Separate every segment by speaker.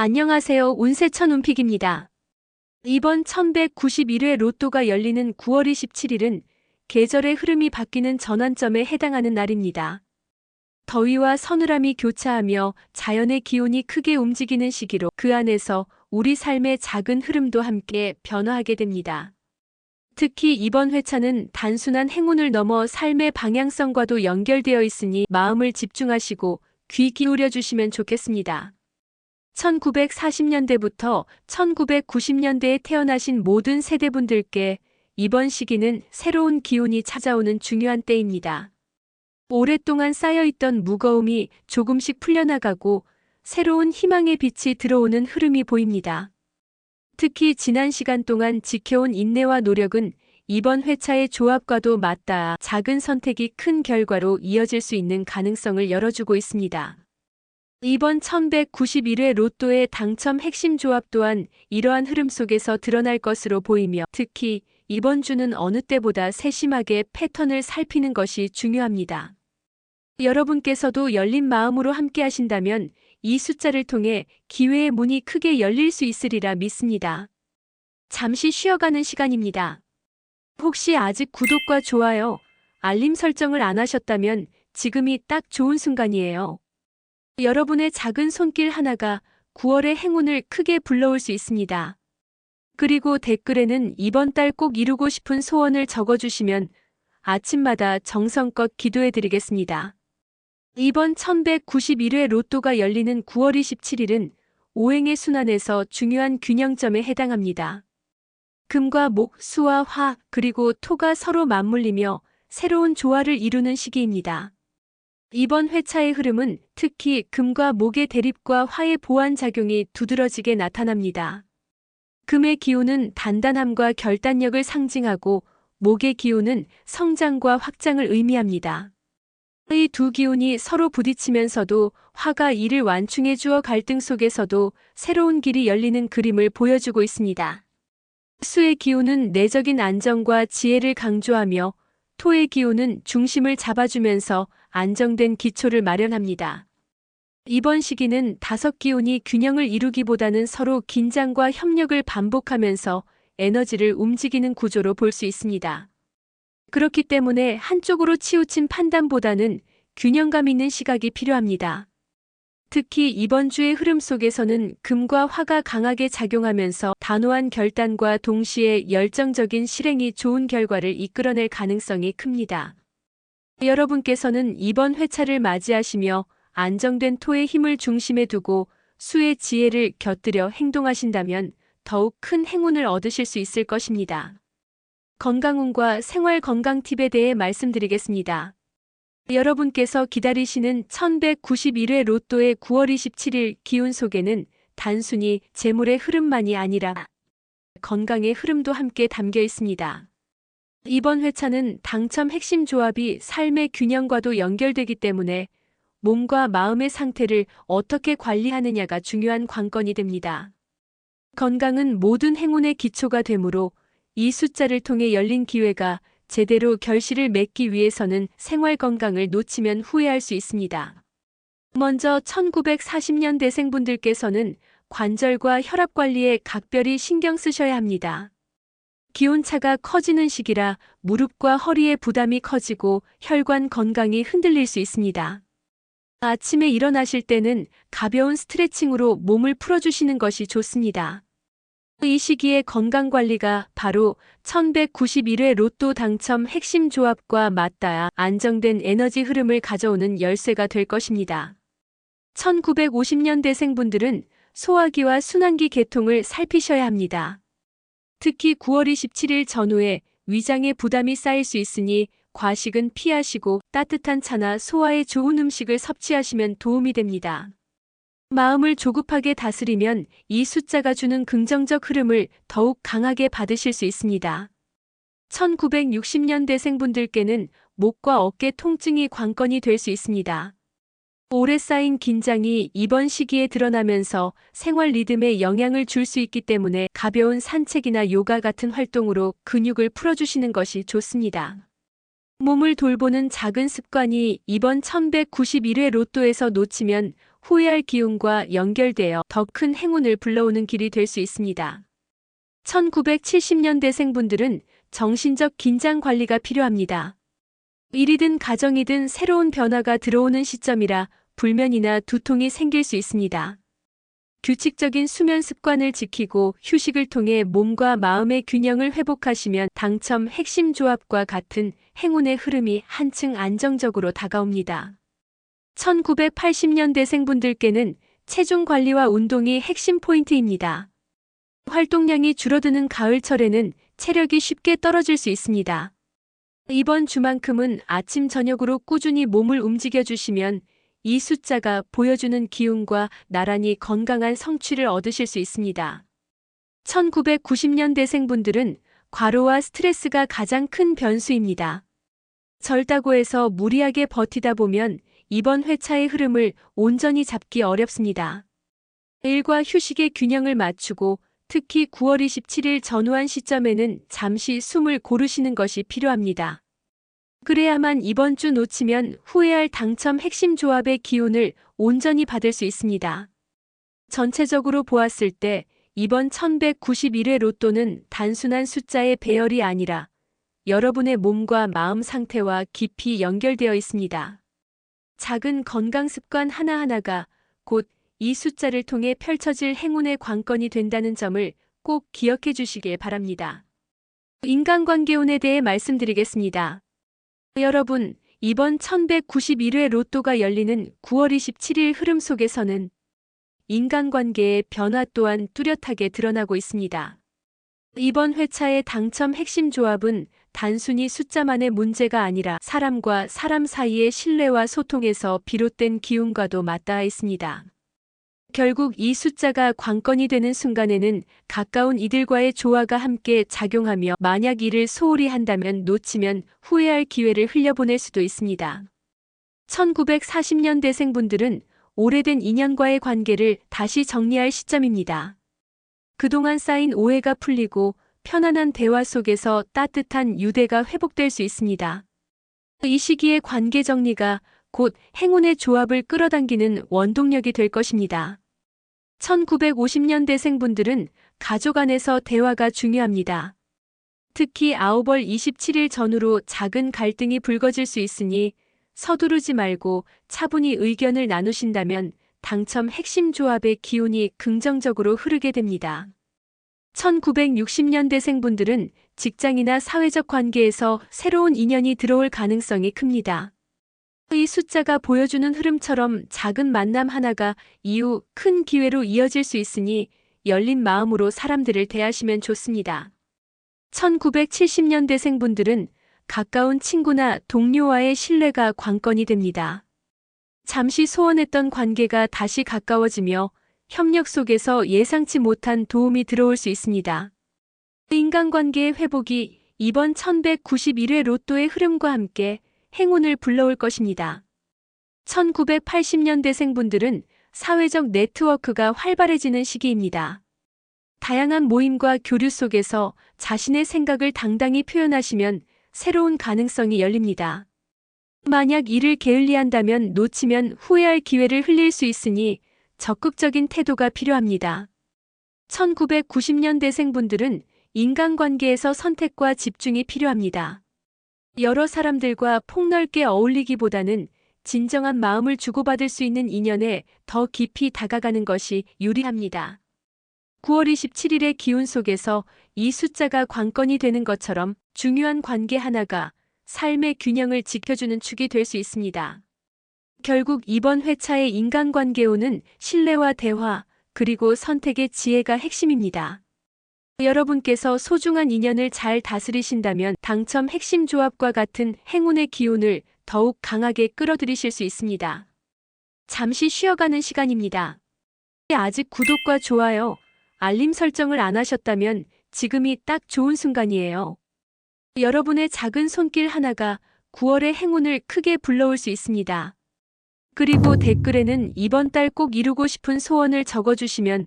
Speaker 1: 안녕하세요. 운세천 운픽입니다. 이번 1191회 로또가 열리는 9월 27일은 계절의 흐름이 바뀌는 전환점에 해당하는 날입니다. 더위와 서늘함이 교차하며 자연의 기온이 크게 움직이는 시기로 그 안에서 우리 삶의 작은 흐름도 함께 변화하게 됩니다. 특히 이번 회차는 단순한 행운을 넘어 삶의 방향성과도 연결되어 있으니 마음을 집중하시고 귀 기울여 주시면 좋겠습니다. 1940년대부터 1990년대에 태어나신 모든 세대분들께 이번 시기는 새로운 기운이 찾아오는 중요한 때입니다. 오랫동안 쌓여있던 무거움이 조금씩 풀려나가고 새로운 희망의 빛이 들어오는 흐름이 보입니다. 특히 지난 시간 동안 지켜온 인내와 노력은 이번 회차의 조합과도 맞닿아 작은 선택이 큰 결과로 이어질 수 있는 가능성을 열어주고 있습니다. 이번 1191회 로또의 당첨 핵심 조합 또한 이러한 흐름 속에서 드러날 것으로 보이며 특히 이번 주는 어느 때보다 세심하게 패턴을 살피는 것이 중요합니다. 여러분께서도 열린 마음으로 함께 하신다면 이 숫자를 통해 기회의 문이 크게 열릴 수 있으리라 믿습니다. 잠시 쉬어가는 시간입니다. 혹시 아직 구독과 좋아요, 알림 설정을 안 하셨다면 지금이 딱 좋은 순간이에요. 여러분의 작은 손길 하나가 9월의 행운을 크게 불러올 수 있습니다. 그리고 댓글에는 이번 달 꼭 이루고 싶은 소원을 적어주시면 아침마다 정성껏 기도해 드리겠습니다. 이번 1191회 로또가 열리는 9월 27일은 오행의 순환에서 중요한 균형점에 해당합니다. 금과 목, 수와 화, 그리고 토가 서로 맞물리며 새로운 조화를 이루는 시기입니다. 이번 회차의 흐름은 특히 금과 목의 대립과 화의 보완 작용이 두드러지게 나타납니다. 금의 기운은 단단함과 결단력을 상징하고 목의 기운은 성장과 확장을 의미합니다. 이 두 기운이 서로 부딪히면서도 화가 이를 완충해 주어 갈등 속에서도 새로운 길이 열리는 그림을 보여주고 있습니다. 수의 기운은 내적인 안정과 지혜를 강조하며 토의 기운은 중심을 잡아주면서 안정된 기초를 마련합니다. 이번 시기는 다섯 기운이 균형을 이루기보다는 서로 긴장과 협력을 반복하면서 에너지를 움직이는 구조로 볼 수 있습니다. 그렇기 때문에 한쪽으로 치우친 판단보다는 균형감 있는 시각이 필요합니다. 특히 이번 주의 흐름 속에서는 금과 화가 강하게 작용하면서 단호한 결단과 동시에 열정적인 실행이 좋은 결과를 이끌어낼 가능성이 큽니다. 여러분께서는 이번 회차를 맞이하시며 안정된 토의 힘을 중심에 두고 수의 지혜를 곁들여 행동하신다면 더욱 큰 행운을 얻으실 수 있을 것입니다. 건강운과 생활 건강 팁에 대해 말씀드리겠습니다. 여러분께서 기다리시는 1191회 로또의 9월 27일 기운 속에는 단순히 재물의 흐름만이 아니라 건강의 흐름도 함께 담겨 있습니다. 이번 회차는 당첨 핵심 조합이 삶의 균형과도 연결되기 때문에 몸과 마음의 상태를 어떻게 관리하느냐가 중요한 관건이 됩니다. 건강은 모든 행운의 기초가 되므로 이 숫자를 통해 열린 기회가 제대로 결실을 맺기 위해서는 생활 건강을 놓치면 후회할 수 있습니다. 먼저 1940년대생분들께서는 관절과 혈압 관리에 각별히 신경 쓰셔야 합니다. 기온차가 커지는 시기라 무릎과 허리의 부담이 커지고 혈관 건강이 흔들릴 수 있습니다. 아침에 일어나실 때는 가벼운 스트레칭으로 몸을 풀어주시는 것이 좋습니다. 이 시기의 건강 관리가 바로 1191회 로또 당첨 핵심 조합과 맞닿아 안정된 에너지 흐름을 가져오는 열쇠가 될 것입니다. 1950년대생분들은 소화기와 순환기 계통을 살피셔야 합니다. 특히 9월 27일 전후에 위장에 부담이 쌓일 수 있으니 과식은 피하시고 따뜻한 차나 소화에 좋은 음식을 섭취하시면 도움이 됩니다. 마음을 조급하게 다스리면 이 숫자가 주는 긍정적 흐름을 더욱 강하게 받으실 수 있습니다. 1960년대생분들께는 목과 어깨 통증이 관건이 될 수 있습니다. 오래 쌓인 긴장이 이번 시기에 드러나면서 생활 리듬에 영향을 줄 수 있기 때문에 가벼운 산책이나 요가 같은 활동으로 근육을 풀어주시는 것이 좋습니다. 몸을 돌보는 작은 습관이 이번 1191회 로또에서 놓치면 후회할 기운과 연결되어 더 큰 행운을 불러오는 길이 될 수 있습니다. 1970년대생 분들은 정신적 긴장 관리가 필요합니다. 일이든 가정이든 새로운 변화가 들어오는 시점이라 불면이나 두통이 생길 수 있습니다. 규칙적인 수면 습관을 지키고 휴식을 통해 몸과 마음의 균형을 회복하시면 당첨 핵심 조합과 같은 행운의 흐름이 한층 안정적으로 다가옵니다. 1980년대생 분들께는 체중 관리와 운동이 핵심 포인트입니다. 활동량이 줄어드는 가을철에는 체력이 쉽게 떨어질 수 있습니다. 이번 주만큼은 아침 저녁으로 꾸준히 몸을 움직여 주시면 이 숫자가 보여주는 기운과 나란히 건강한 성취를 얻으실 수 있습니다. 1990년대생 분들은 과로와 스트레스가 가장 큰 변수입니다. 절다고 해서 무리하게 버티다 보면 이번 회차의 흐름을 온전히 잡기 어렵습니다. 일과 휴식의 균형을 맞추고 특히 9월 27일 전후한 시점에는 잠시 숨을 고르시는 것이 필요합니다. 그래야만 이번 주 놓치면 후회할 당첨 핵심 조합의 기운을 온전히 받을 수 있습니다. 전체적으로 보았을 때 이번 1191회 로또는 단순한 숫자의 배열이 아니라 여러분의 몸과 마음 상태와 깊이 연결되어 있습니다. 작은 건강 습관 하나하나가 곧 이 숫자를 통해 펼쳐질 행운의 관건이 된다는 점을 꼭 기억해 주시길 바랍니다. 인간관계운에 대해 말씀드리겠습니다. 여러분, 이번 1191회 로또가 열리는 9월 27일 흐름 속에서는 인간관계의 변화 또한 뚜렷하게 드러나고 있습니다. 이번 회차의 당첨 핵심 조합은 단순히 숫자만의 문제가 아니라 사람과 사람 사이의 신뢰와 소통에서 비롯된 기운과도 맞닿아 있습니다. 결국 이 숫자가 관건이 되는 순간에는 가까운 이들과의 조화가 함께 작용하며 만약 이를 소홀히 한다면 놓치면 후회할 기회를 흘려보낼 수도 있습니다. 1940년대생 분들은 오래된 인연과의 관계를 다시 정리할 시점입니다. 그동안 쌓인 오해가 풀리고 편안한 대화 속에서 따뜻한 유대가 회복될 수 있습니다. 이 시기의 관계 정리가 곧 행운의 조합을 끌어당기는 원동력이 될 것입니다. 1950년대생 분들은 가족 안에서 대화가 중요합니다. 특히 9월 27일 전후로 작은 갈등이 불거질 수 있으니 서두르지 말고 차분히 의견을 나누신다면 당첨 핵심 조합의 기운이 긍정적으로 흐르게 됩니다. 1960년대생 분들은 직장이나 사회적 관계에서 새로운 인연이 들어올 가능성이 큽니다. 이 숫자가 보여주는 흐름처럼 작은 만남 하나가 이후 큰 기회로 이어질 수 있으니 열린 마음으로 사람들을 대하시면 좋습니다. 1970년대생 분들은 가까운 친구나 동료와의 신뢰가 관건이 됩니다. 잠시 소원했던 관계가 다시 가까워지며 협력 속에서 예상치 못한 도움이 들어올 수 있습니다. 인간관계의 회복이 이번 1191회 로또의 흐름과 함께 행운을 불러올 것입니다. 1980년대생 분들은 사회적 네트워크가 활발해지는 시기입니다. 다양한 모임과 교류 속에서 자신의 생각을 당당히 표현하시면 새로운 가능성이 열립니다. 만약 이를 게을리한다면 놓치면 후회할 기회를 흘릴 수 있으니 적극적인 태도가 필요합니다. 1990년대생 분들은 인간관계에서 선택과 집중이 필요합니다. 여러 사람들과 폭넓게 어울리기보다는 진정한 마음을 주고받을 수 있는 인연에 더 깊이 다가가는 것이 유리합니다. 9월 27일의 기운 속에서 이 숫자가 관건이 되는 것처럼 중요한 관계 하나가 삶의 균형을 지켜주는 축이 될 수 있습니다. 결국 이번 회차의 인간관계운은 신뢰와 대화, 그리고 선택의 지혜가 핵심입니다. 여러분께서 소중한 인연을 잘 다스리신다면 당첨 핵심 조합과 같은 행운의 기운을 더욱 강하게 끌어들이실 수 있습니다. 잠시 쉬어가는 시간입니다. 아직 구독과 좋아요, 알림 설정을 안 하셨다면 지금이 딱 좋은 순간이에요. 여러분의 작은 손길 하나가 9월의 행운을 크게 불러올 수 있습니다. 그리고 댓글에는 이번 달 꼭 이루고 싶은 소원을 적어주시면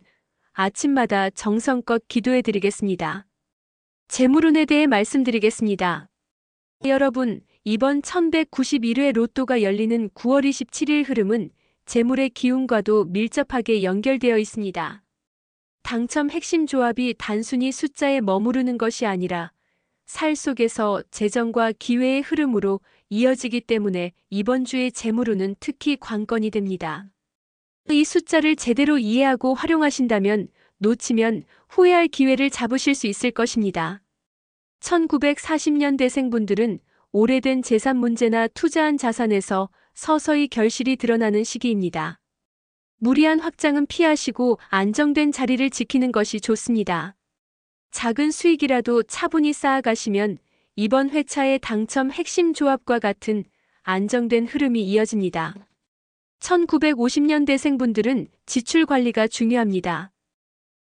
Speaker 1: 아침마다 정성껏 기도해 드리겠습니다. 재물운에 대해 말씀드리겠습니다. 여러분, 이번 1191회 로또가 열리는 9월 27일 흐름은 재물의 기운과도 밀접하게 연결되어 있습니다. 당첨 핵심 조합이 단순히 숫자에 머무르는 것이 아니라 살 속에서 재정과 기회의 흐름으로 이어지기 때문에 이번 주의 재물운은 특히 관건이 됩니다. 이 숫자를 제대로 이해하고 활용하신다면 놓치면 후회할 기회를 잡으실 수 있을 것입니다. 1940년대생 분들은 오래된 재산 문제나 투자한 자산에서 서서히 결실이 드러나는 시기입니다. 무리한 확장은 피하시고 안정된 자리를 지키는 것이 좋습니다. 작은 수익이라도 차분히 쌓아가시면 이번 회차의 당첨 핵심 조합과 같은 안정된 흐름이 이어집니다. 1950년대생분들은 지출 관리가 중요합니다.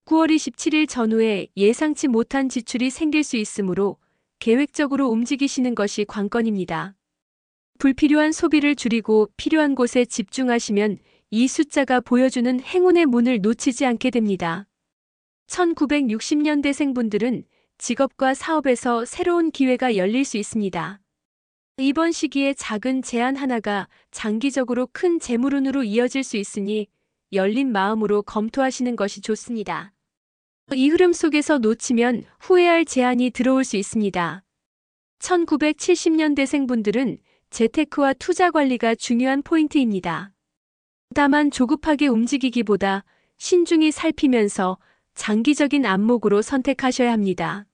Speaker 1: 9월 27일 전후에 예상치 못한 지출이 생길 수 있으므로 계획적으로 움직이시는 것이 관건입니다. 불필요한 소비를 줄이고 필요한 곳에 집중하시면 이 숫자가 보여주는 행운의 문을 놓치지 않게 됩니다. 1960년대생분들은 직업과 사업에서 새로운 기회가 열릴 수 있습니다. 이번 시기에 작은 제안 하나가 장기적으로 큰 재물운으로 이어질 수 있으니 열린 마음으로 검토하시는 것이 좋습니다. 이 흐름 속에서 놓치면 후회할 제안이 들어올 수 있습니다. 1970년대생 분들은 재테크와 투자 관리가 중요한 포인트입니다. 다만 조급하게 움직이기보다 신중히 살피면서 장기적인 안목으로 선택하셔야 합니다.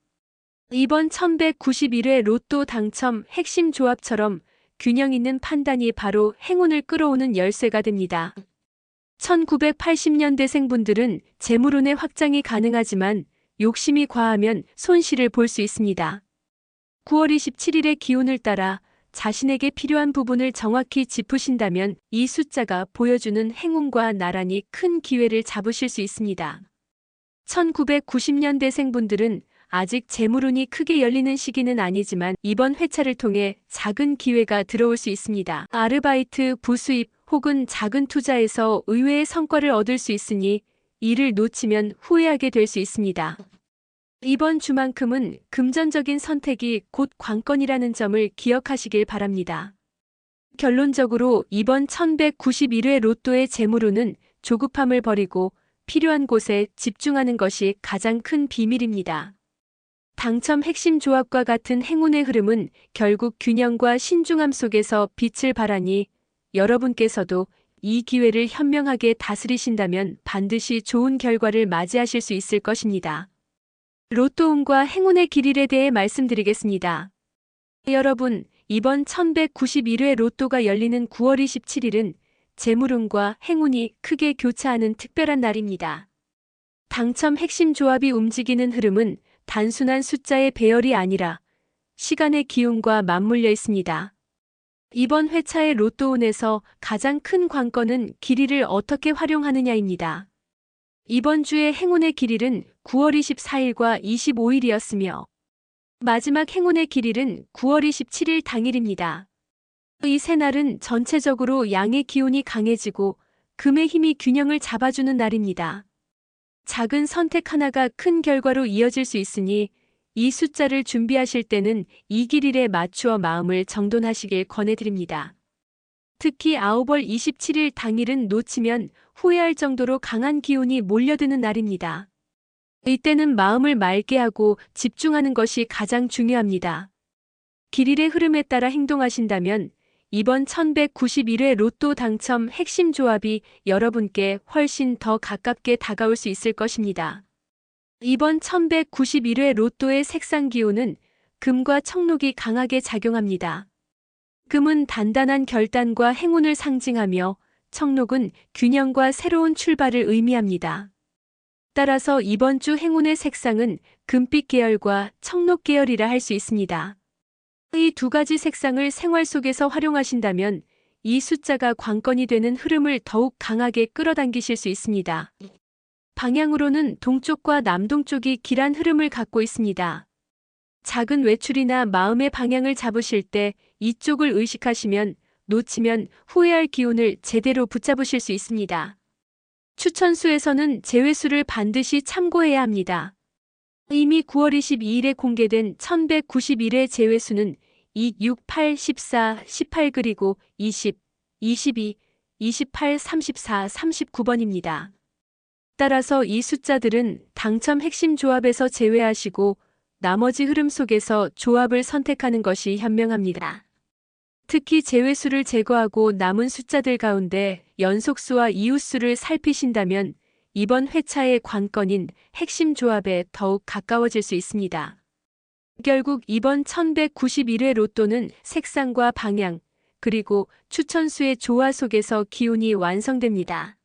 Speaker 1: 이번 1191회 로또 당첨 핵심 조합처럼 균형 있는 판단이 바로 행운을 끌어오는 열쇠가 됩니다. 1980년대생 분들은 재물운의 확장이 가능하지만 욕심이 과하면 손실을 볼 수 있습니다. 9월 27일의 기운을 따라 자신에게 필요한 부분을 정확히 짚으신다면 이 숫자가 보여주는 행운과 나란히 큰 기회를 잡으실 수 있습니다. 1990년대생 분들은 아직 재물운이 크게 열리는 시기는 아니지만 이번 회차를 통해 작은 기회가 들어올 수 있습니다. 아르바이트, 부수입 혹은 작은 투자에서 의외의 성과를 얻을 수 있으니 이를 놓치면 후회하게 될 수 있습니다. 이번 주만큼은 금전적인 선택이 곧 관건이라는 점을 기억하시길 바랍니다. 결론적으로 이번 1191회 로또의 재물운은 조급함을 버리고 필요한 곳에 집중하는 것이 가장 큰 비밀입니다. 당첨 핵심 조합과 같은 행운의 흐름은 결국 균형과 신중함 속에서 빛을 발하니 여러분께서도 이 기회를 현명하게 다스리신다면 반드시 좋은 결과를 맞이하실 수 있을 것입니다. 로또운과 행운의 길일에 대해 말씀드리겠습니다. 여러분, 이번 1191회 로또가 열리는 9월 27일은 재물운과 행운이 크게 교차하는 특별한 날입니다. 당첨 핵심 조합이 움직이는 흐름은 단순한 숫자의 배열이 아니라 시간의 기운과 맞물려 있습니다. 이번 회차의 로또운에서 가장 큰 관건은 길이를 어떻게 활용하느냐입니다. 이번 주의 행운의 길일은 9월 24일과 25일이었으며 마지막 행운의 길일은 9월 27일 당일입니다. 이 세 날은 전체적으로 양의 기운이 강해지고 금의 힘이 균형을 잡아주는 날입니다. 작은 선택 하나가 큰 결과로 이어질 수 있으니 이 숫자를 준비하실 때는 이 길일에 맞추어 마음을 정돈하시길 권해드립니다. 특히 9월 27일 당일은 놓치면 후회할 정도로 강한 기운이 몰려드는 날입니다. 이때는 마음을 맑게 하고 집중하는 것이 가장 중요합니다. 길일의 흐름에 따라 행동하신다면 이번 1191회 로또 당첨 핵심 조합이 여러분께 훨씬 더 가깝게 다가올 수 있을 것입니다. 이번 1191회 로또의 색상 기호는 금과 청록이 강하게 작용합니다. 금은 단단한 결단과 행운을 상징하며 청록은 균형과 새로운 출발을 의미합니다. 따라서 이번 주 행운의 색상은 금빛 계열과 청록 계열이라 할 수 있습니다. 이두 가지 색상을 생활 속에서 활용하신다면 이 숫자가 관건이 되는 흐름을 더욱 강하게 끌어당기실 수 있습니다. 방향으로는 동쪽과 남동쪽이 길한 흐름을 갖고 있습니다. 작은 외출이나 마음의 방향을 잡으실 때 이쪽을 의식하시면 놓치면 후회할 기운을 제대로 붙잡으실 수 있습니다. 추천수에서는 제외수를 반드시 참고해야 합니다. 이미 9월 22일에 공개된 1191회 제외수는 2, 6, 8, 14, 18 그리고 20, 22, 28, 34, 39번입니다. 따라서 이 숫자들은 당첨 핵심 조합에서 제외하시고 나머지 흐름 속에서 조합을 선택하는 것이 현명합니다. 특히 제외수를 제거하고 남은 숫자들 가운데 연속수와 이웃수를 살피신다면 이번 회차의 관건인 핵심 조합에 더욱 가까워질 수 있습니다. 결국 이번 1191회 로또는 색상과 방향, 그리고 추천수의 조화 속에서 기운이 완성됩니다.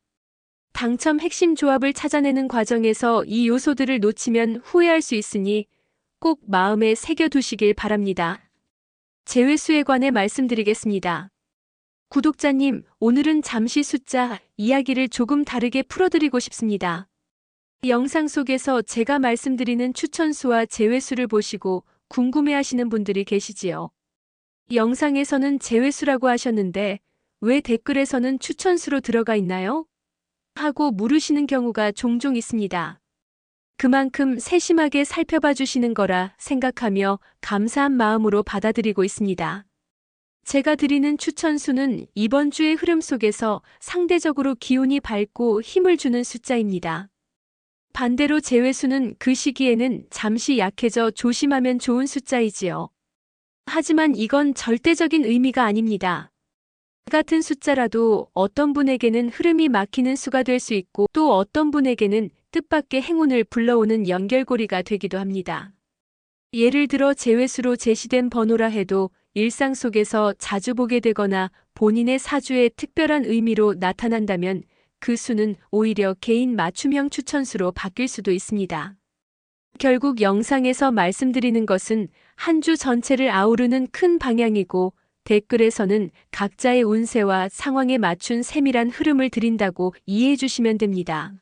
Speaker 1: 당첨 핵심 조합을 찾아내는 과정에서 이 요소들을 놓치면 후회할 수 있으니 꼭 마음에 새겨두시길 바랍니다. 제외수에 관해 말씀드리겠습니다. 구독자님, 오늘은 잠시 숫자 이야기를 조금 다르게 풀어드리고 싶습니다. 영상 속에서 제가 말씀드리는 추천수와 제외수를 보시고 궁금해하시는 분들이 계시지요. 영상에서는 제외수라고 하셨는데 왜 댓글에서는 추천수로 들어가 있나요? 하고 물으시는 경우가 종종 있습니다. 그만큼 세심하게 살펴봐 주시는 거라 생각하며 감사한 마음으로 받아들이고 있습니다. 제가 드리는 추천수는 이번 주의 흐름 속에서 상대적으로 기운이 밝고 힘을 주는 숫자입니다. 반대로 제외수는 그 시기에는 잠시 약해져 조심하면 좋은 숫자이지요. 하지만 이건 절대적인 의미가 아닙니다. 같은 숫자라도 어떤 분에게는 흐름이 막히는 수가 될 수 있고 또 어떤 분에게는 뜻밖의 행운을 불러오는 연결고리가 되기도 합니다. 예를 들어 제외수로 제시된 번호라 해도 일상 속에서 자주 보게 되거나 본인의 사주에 특별한 의미로 나타난다면 그 수는 오히려 개인 맞춤형 추천수로 바뀔 수도 있습니다. 결국 영상에서 말씀드리는 것은 한 주 전체를 아우르는 큰 방향이고 댓글에서는 각자의 운세와 상황에 맞춘 세밀한 흐름을 드린다고 이해해 주시면 됩니다.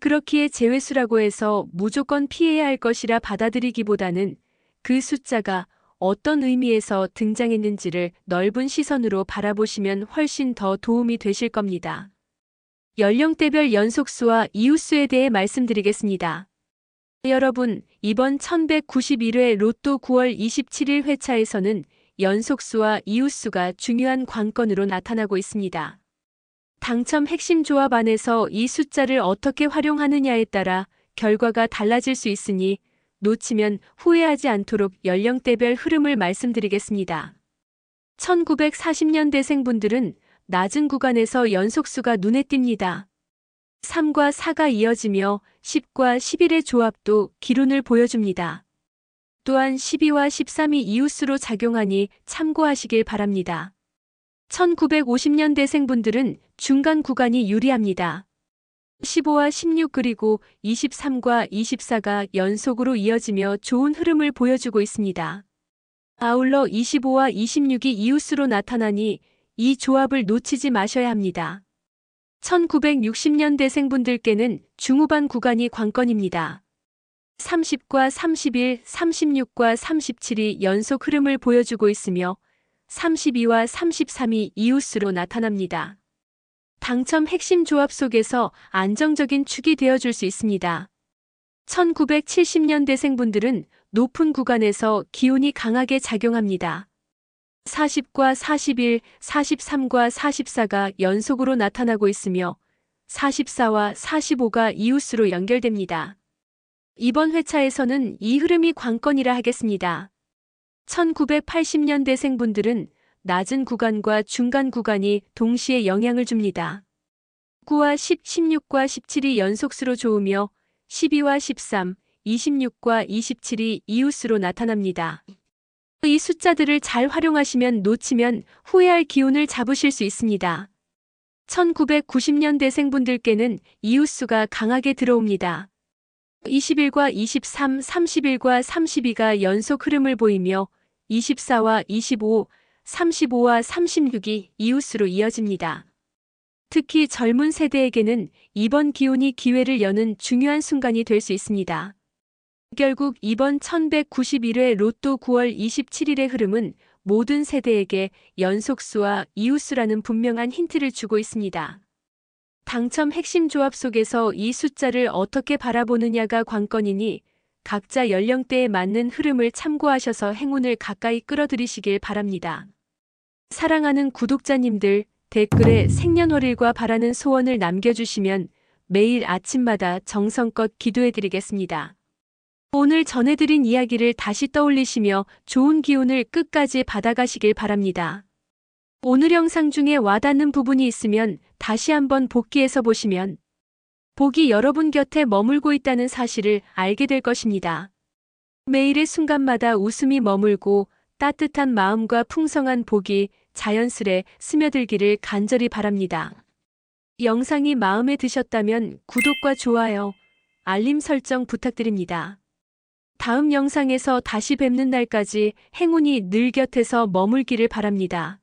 Speaker 1: 그렇기에 제외수라고 해서 무조건 피해야 할 것이라 받아들이기보다는 그 숫자가 어떤 의미에서 등장했는지를 넓은 시선으로 바라보시면 훨씬 더 도움이 되실 겁니다. 연령대별 연속수와 이웃수에 대해 말씀드리겠습니다. 여러분, 이번 1191회 로또 9월 27일 회차에서는 연속수와 이웃수가 중요한 관건으로 나타나고 있습니다. 당첨 핵심 조합 안에서 이 숫자를 어떻게 활용하느냐에 따라 결과가 달라질 수 있으니 놓치면 후회하지 않도록 연령대별 흐름을 말씀드리겠습니다. 1940년대생분들은 낮은 구간에서 연속수가 눈에 띕니다. 3과 4가 이어지며 10과 11의 조합도 기운을 보여줍니다. 또한 12와 13이 이웃수로 작용하니 참고하시길 바랍니다. 1950년대생 분들은 중간 구간이 유리합니다. 15와 16 그리고 23과 24가 연속으로 이어지며 좋은 흐름을 보여주고 있습니다. 아울러 25와 26이 이웃수로 나타나니 이 조합을 놓치지 마셔야 합니다. 1960년대생분들께는 중후반 구간이 관건입니다. 30과 31, 36과 37이 연속 흐름을 보여주고 있으며 32와 33이 이웃수로 나타납니다. 당첨 핵심 조합 속에서 안정적인 축이 되어줄 수 있습니다. 1970년대생분들은 높은 구간에서 기운이 강하게 작용합니다. 40과 41, 43과 44가 연속으로 나타나고 있으며 44와 45가 이웃수로 연결됩니다. 이번 회차에서는 이 흐름이 관건이라 하겠습니다. 1980년대생 분들은 낮은 구간과 중간 구간이 동시에 영향을 줍니다. 9와 10, 16과 17이 연속수로 좋으며 12와 13, 26과 27이 이웃수로 나타납니다. 이 숫자들을 잘 활용하시면 놓치면 후회할 기운을 잡으실 수 있습니다. 1990년대생분들께는 이웃수가 강하게 들어옵니다. 21과 23, 31과 32가 연속 흐름을 보이며 24와 25, 35와 36이 이웃으로 이어집니다. 특히 젊은 세대에게는 이번 기온이 기회를 여는 중요한 순간이 될 수 있습니다. 결국 이번 1191회 로또 9월 27일의 흐름은 모든 세대에게 연속수와 이웃수라는 분명한 힌트를 주고 있습니다. 당첨 핵심 조합 속에서 이 숫자를 어떻게 바라보느냐가 관건이니 각자 연령대에 맞는 흐름을 참고하셔서 행운을 가까이 끌어들이시길 바랍니다. 사랑하는 구독자님들, 댓글에 생년월일과 바라는 소원을 남겨주시면 매일 아침마다 정성껏 기도해드리겠습니다. 오늘 전해드린 이야기를 다시 떠올리시며 좋은 기운을 끝까지 받아가시길 바랍니다. 오늘 영상 중에 와닿는 부분이 있으면 다시 한번 복기해서 보시면 복이 여러분 곁에 머물고 있다는 사실을 알게 될 것입니다. 매일의 순간마다 웃음이 머물고 따뜻한 마음과 풍성한 복이 자연스레 스며들기를 간절히 바랍니다. 영상이 마음에 드셨다면 구독과 좋아요, 알림 설정 부탁드립니다. 다음 영상에서 다시 뵙는 날까지 행운이 늘 곁에서 머물기를 바랍니다.